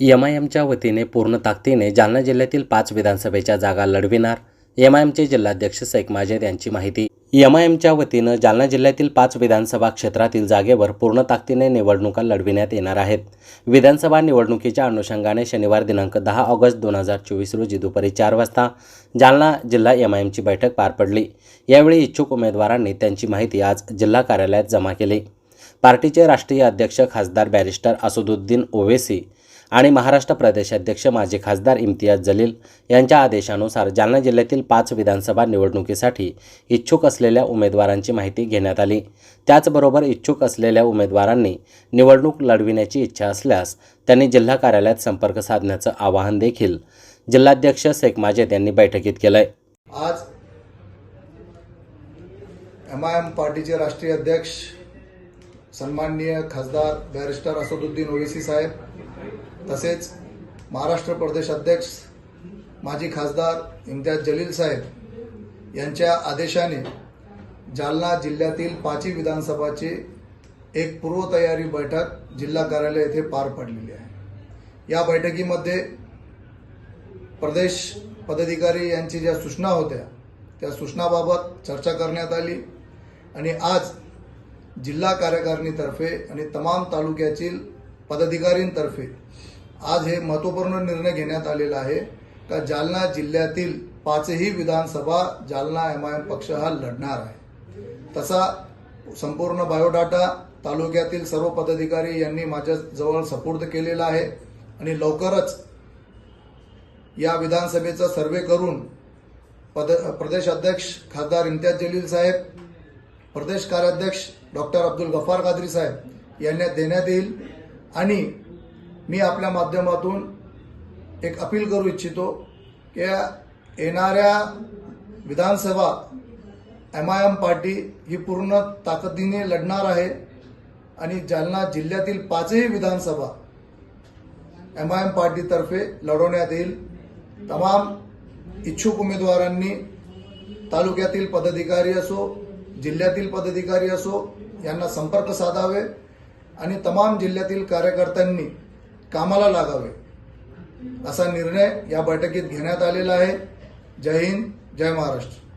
M I एमच्या वतीने पूर्ण ताकदीने जालना जिल्ह्यातील पाच विधानसभेच्या जागा लढविणार. एम आय एमचे जिल्हाध्यक्ष शेख माजेद यांची माहिती. एम आय एमच्या वतीनं जालना जिल्ह्यातील पाच विधानसभा क्षेत्रातील जागेवर पूर्ण ताकदीने निवडणुका लढविण्यात येणार आहेत. विधानसभा निवडणुकीच्या अनुषंगाने शनिवार दिनांक दहा ऑगस्ट दोन हजार चोवीस रोजी दुपारी चार वाजता जालना जिल्हा एम आय एमची बैठक पार पडली. यावेळी इच्छुक उमेदवारांनी त्यांची माहिती आज जिल्हा कार्यालयात जमा केली. पार्टीचे राष्ट्रीय अध्यक्ष खासदार बॅरिस्टर असदुद्दीन ओवेसी आणि महाराष्ट्र प्रदेशाध्यक्ष माजी खासदार इम्तियाज जलील यांच्या आदेशानुसार जालना जिल्ह्यातील पाच विधानसभा निवडणुकीसाठी इच्छुक असलेल्या उमेदवारांची माहिती घेण्यात आली. त्याचबरोबर इच्छुक असलेल्या उमेदवारांनी निवडणूक लढविण्याची इच्छा असल्यास त्यांनी जिल्हा कार्यालयात संपर्क साधण्याचं आवाहन देखील जिल्हाध्यक्ष शेख माजेद यांनी बैठकीत केलंय. आज एम आय एम पार्टीचे राष्ट्रीय अध्यक्ष सन्माननीय खासदार बॅरिस्टर असदुद्दीन ओवेसी साहेब तसेच महाराष्ट्र प्रदेश अध्यक्ष माजी खासदार इम्तियाज जलील साहेब यांच्या आदेशाने जालना जिल्ह्यातील पाचही विधानसभाची एक पूर्वतयारी बैठक जिल्हा कार्यालय येथे पार पडलेली आहे. या बैठकीमध्ये प्रदेश पदाधिकारी यांची ज्या सूचना होत्या त्या सूचनाबाबत चर्चा करण्यात आली आणि आज जिल्हा कार्यकारिणीतर्फे आणि तमाम तालुक्यातील पदाधिकारींतर्फे आज हे महत्त्वपूर्ण निर्णय घेण्यात आलेला आहे. का जालना जिल्ह्यातील पाचही विधानसभा जालना एम आय एम पक्ष हा लढणार आहे. तसा संपूर्ण बायोडाटा तालुक्यातील सर्व पदाधिकारी यांनी माझ्या जवळ सपूर्द केलेला आहे. आणि लवकरच या विधानसभेचा सर्वे करून पद प्रदेश अध्यक्ष खासदार इम्तियाज जलील साहेब प्रदेश कार्याध्यक्ष डॉक्टर अब्दुल गफार कादरी साहेब यांना देण्यात येईल. आणि मी आपल्या माध्यमातून एक अपील करू इच्छितो की येणाऱ्या विधानसभा एम आय एम पार्टी ही पूर्ण ताकदीने लढणार आहे आणि जालना जिल्ह्यातील पाचही विधानसभा एम आय एम पार्टीतर्फे लढवण्यात येईल. तमाम इच्छुक उमेदवारांनी तालुक्यातील पदाधिकारी असो जिल्ह्यातील पदाधिकारी असो यांना संपर्क साधावे आणि तमाम जिल्ह्यातील कार्यकर्त्यांनी कामाला लागावे. असा निर्णय या बैठकीत घेण्यात आलेला आहे. जय हिंद जय महाराष्ट्र.